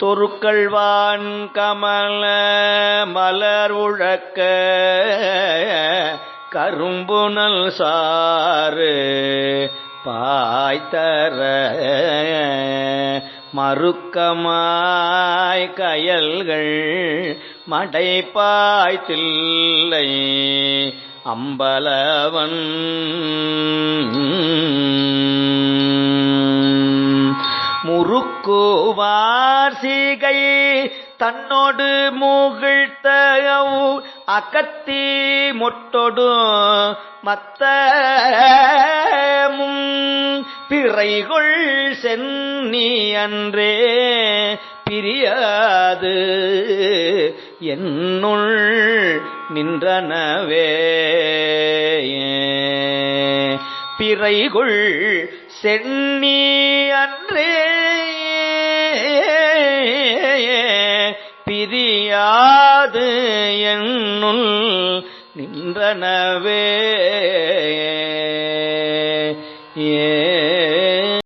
தொருக்கள்வான் கமல மலர் உழக்க கரும்புணல் சாறு பாய்த்தர மறுக்கமாய் கயல்கள் மடைப்பாய்த்தில்லை அம்பலவன் முறுக்குவார் சீகை தன்னோடு மூகிழ்த்த அகத்தி மொட்டொடு மத்தமும் பிறைகொள் சென்னி அன்றே பிரியாது என்னுள் நின்றனவே. பிறைகுள் சென்னி அன்றே பிரியாது என்னுள் நின்றனவே. ஏ